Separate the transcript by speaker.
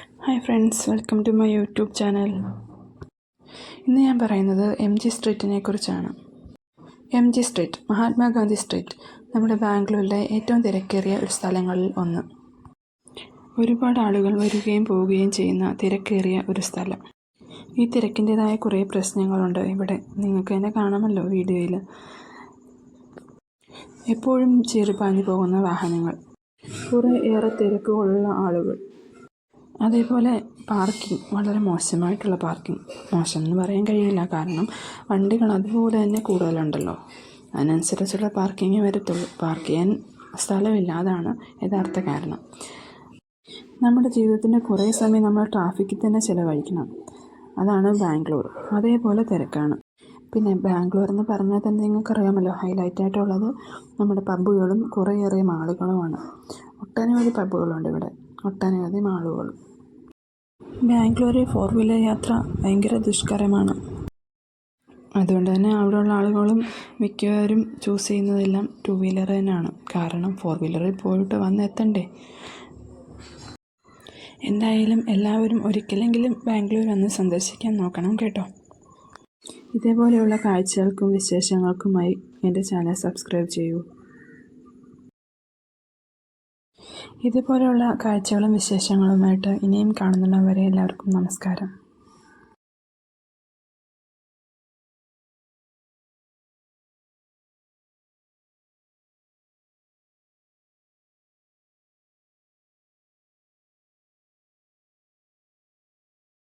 Speaker 1: Hi friends welcome to my YouTube channel ഇന്ന് ഞാൻ പറയുന്നത് എം ജി സ്ട്രീറ്റിനെ കുറിച്ചാണ്. M G street Mahatma Gandhi street നമ്മുടെ ബാംഗ്ലൂരിലെ ഏറ്റവും തിരക്കേറിയ ഒരു സ്ഥലങ്ങളിൽ ഒന്ന്. ഒരുപാട് ആളുകൾ വരികയും പോവുകയും ചെയ്യുന്ന തിരക്കേറിയ ഒരു സ്ഥലം. ഈ തിരക്കിന്റെതായ കുറേ പ്രശ്നങ്ങളുണ്ട്. ഇവിടെ നിങ്ങൾക്ക് തന്നെ കാണാമല്ലോ വീഡിയോയിൽ. എപ്പോഴും ചെറുപാഞ്ഞു പോകുന്ന വാഹനങ്ങൾ. കുറേ ഏറെ തിരക്കുകളുള്ള ആളുകൾ. അതേപോലെ പാർക്കിംഗ് വളരെ മോശമായിട്ടുള്ള പാർക്കിംഗ്. മോശം എന്ന് പറയാൻ കഴിയില്ല. കാരണം വണ്ടികൾ അതുപോലെ തന്നെ കൂടുതലുണ്ടല്ലോ. അതിനനുസരിച്ചുള്ള പാർക്കിങ്ങേ വരത്തുള്ളൂ. പാർക്ക് ചെയ്യാൻ സ്ഥലമില്ല. അതാണ് യഥാർത്ഥ കാരണം. നമ്മുടെ ജീവിതത്തിന്റെ കുറേ സമയം നമ്മൾ ട്രാഫിക്കിൽ തന്നെ ചിലവഴിക്കണം. അതാണ് ബാംഗ്ലൂർ. അതേപോലെ തിരക്കാണ്. പിന്നെ ബാംഗ്ലൂർ എന്ന് പറഞ്ഞാൽ തന്നെ നിങ്ങൾക്കറിയാമല്ലോ ഹൈലൈറ്റ് ആയിട്ടുള്ളത് നമ്മുടെ പബ്ബുകളും കുറേയേറെ മാളുകളുമാണ്. ഒട്ടനവധി പബ്ബുകളുണ്ട് ഇവിടെ. ഒട്ടനവധി മാളുകളും. ബാംഗ്ലൂരിൽ ഫോർ വീലർ യാത്ര ഭയങ്കര ദുഷ്കരമാണ്. അതുകൊണ്ട് തന്നെ അവിടെയുള്ള ആളുകളും മിക്കവരും ചൂസ് ചെയ്യുന്നതെല്ലാം ടു വീലർ തന്നെയാണ്. കാരണം ഫോർ വീലറിൽ പോയിട്ട് വന്നെത്തണ്ടേ എന്തായാലും എല്ലാവരും ഒരിക്കലെങ്കിലും ബാംഗ്ലൂർ വന്ന് സന്ദർശിക്കാൻ നോക്കണം കേട്ടോ. ഇതേപോലെയുള്ള കാഴ്ചകൾക്കും വിശേഷങ്ങൾക്കുമായി എന്റെ ചാനൽ സബ്സ്ക്രൈബ് ചെയ്യൂ. ഇതുപോലെയുള്ള കാഴ്ചകളും വിശേഷങ്ങളുമായിട്ട് ഇനിയും കാണുന്നവരെ എല്ലാവർക്കും നമസ്കാരം.